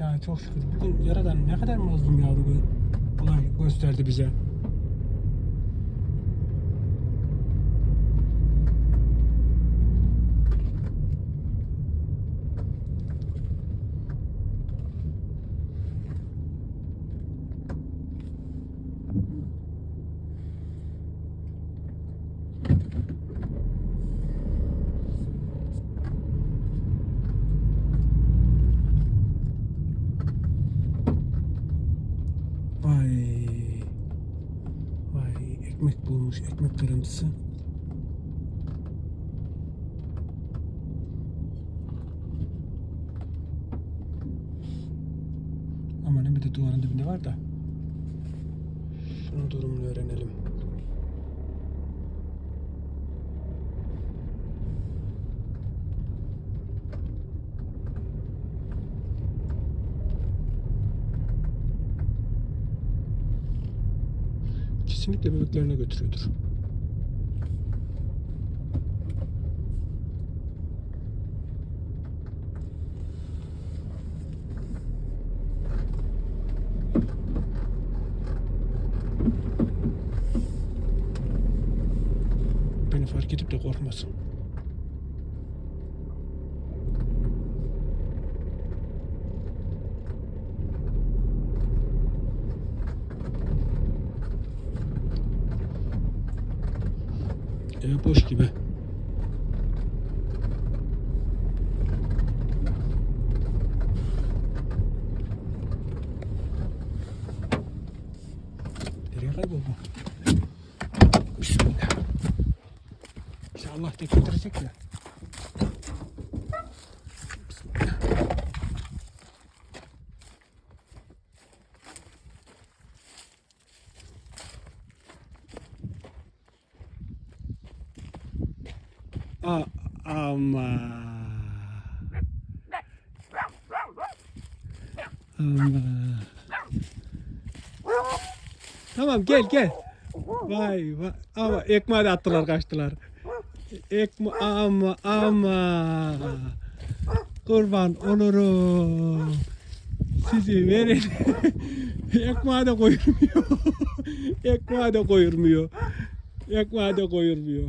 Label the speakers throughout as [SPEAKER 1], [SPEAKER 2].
[SPEAKER 1] Ya çok şükür. Bugün yaradan ne kadar mazlum yavru olay gösterdi bize. Vay. Vay ekmek bulmuş ekmek kırıntısı. Ama ne bir de duvarın dibinde var da. Şunun durumunu öğrenelim. Kesinlikle bebeklerine götürüyordur. Beni fark edip de korkmasın. Ev boş gibi. Nereye kayboldu? Bismillah. İnşallah tek getirecek ya. Ama. Ama. Tamam gel gel. Vay vay. Ama ekmeği de attılar kaçtılar. Ekme ama ama. Kurban olurum. Sizi verin. ekmeği de koyurmuyor. ekmeği de koyurmuyor. Ekmeği de koyurmuyor.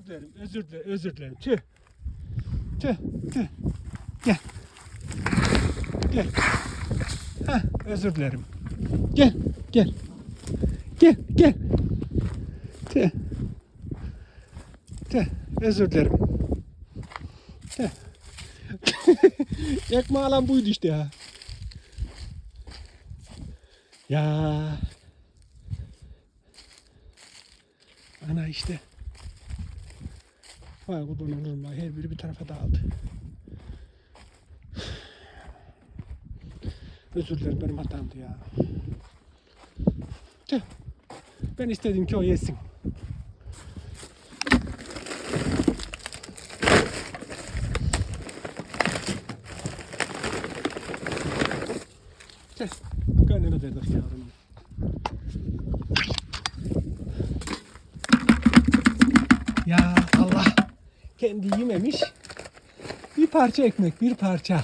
[SPEAKER 1] dilerim. Özür dilerim. Özür dilerim. Tüh. Tüh. Tüh. Gel. Gel. Heh, özür dilerim. Gel. Gel. Gel. Gel. Tüh. Tüh. Özür dilerim. Tüh. Ekmeği alan buydu işte ya. Ya. Ana işte. Vay kurban olurum. Her biri bir tarafa dağıldı. Özür dilerim benim hatamdı ya. Tüh. Ben istedim ki o yesin. Tüh. Gönlünü verdik yavrum. Ya Allah. Kendi yememiş. Bir parça ekmek, bir parça.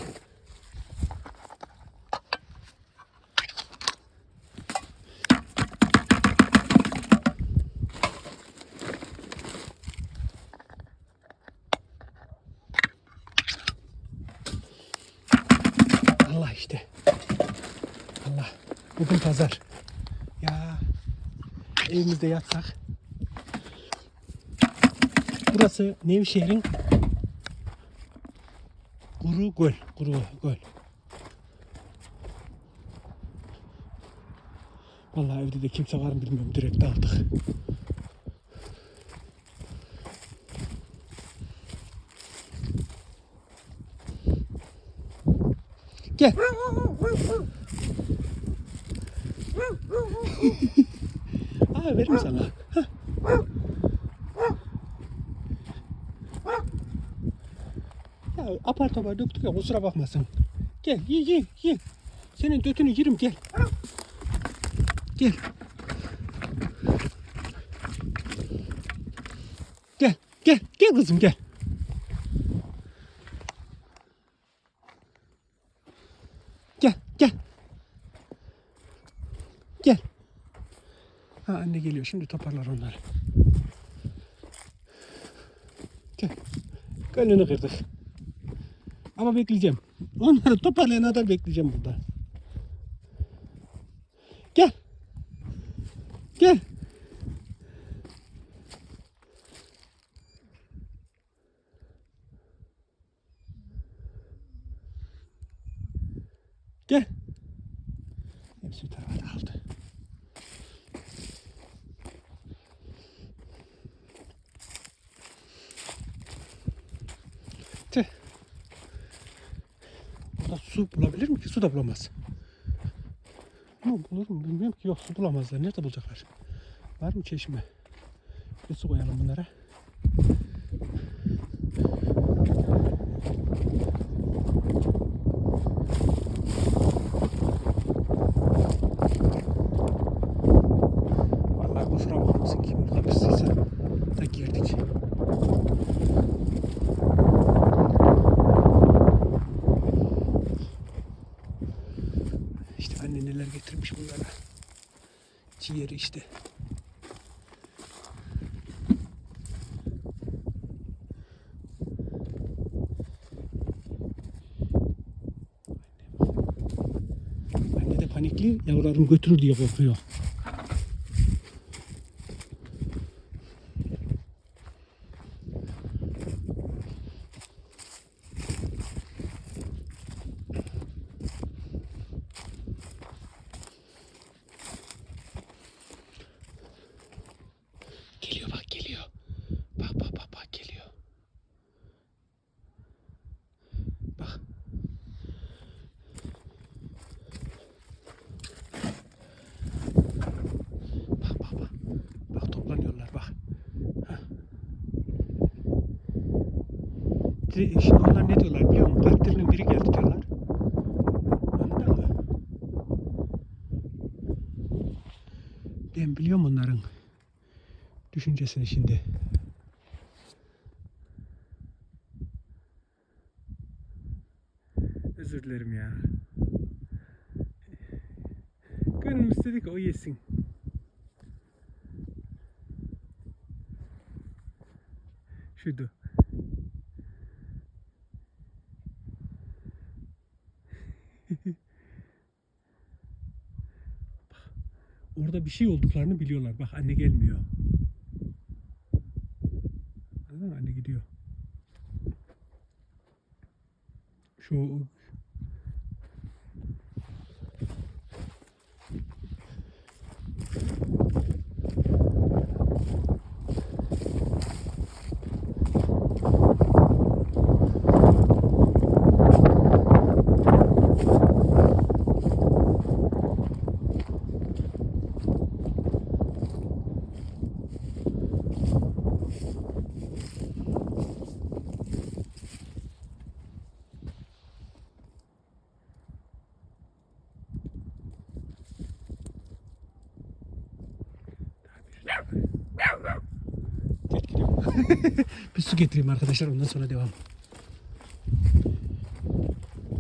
[SPEAKER 1] Allah işte. Allah. Bugün pazar. Ya evimizde yatsak. Burası Nevşehir'in Kuru Göl. Kuru Göl. Vallahi evde de kimse var mı bilmiyorum. Direkt aldık. Gel. Aa veririm sana. Hah. Apar topar döktük ya kusura bakmasın. Gel ye ye ye. Senin götünü yerim gel. Gel. Gel gel gel kızım gel. Gel gel. Gel. Ha anne geliyor şimdi toparlar onları. Gel. Gönlünü kırdık. Ama bekleyeceğim. Onları toparlayana kadar bekleyeceğim burada. Gel. Gel. Gel. Hepsi tarafa dağıldı. Tüh. Burada su bulabilir mi ki? Su da bulamaz. Ama bulur mu bilmiyorum ki. Yok su bulamazlar. Nerede bulacaklar? Var mı çeşme? Bir su koyalım bunlara. Vallahi kusura bakmasın ki burada bir sise da girdik. İşte anne neler getirmiş bunlara. Ciğeri işte. Anne de panikli yavrularımı götürür diye korkuyor. Geliyor bak geliyor. Bak bak bak bak geliyor. Bak. Bak bak bak. Bak toplanıyorlar bak. Hah. Di- Şimdi onlar ne diyorlar biliyor musun? Katilinin biri geldi diyorlar. Anladın mı? Ben biliyorum onların düşüncesini şimdi. Özür dilerim ya. Gönlüm istedi ki o yesin. Şuydu. Bak, Orada bir şey olduklarını biliyorlar. Bak anne gelmiyor. Anladın mı? Anne gidiyor. Şu Gel gidiyorum. bir su getireyim arkadaşlar ondan sonra devam.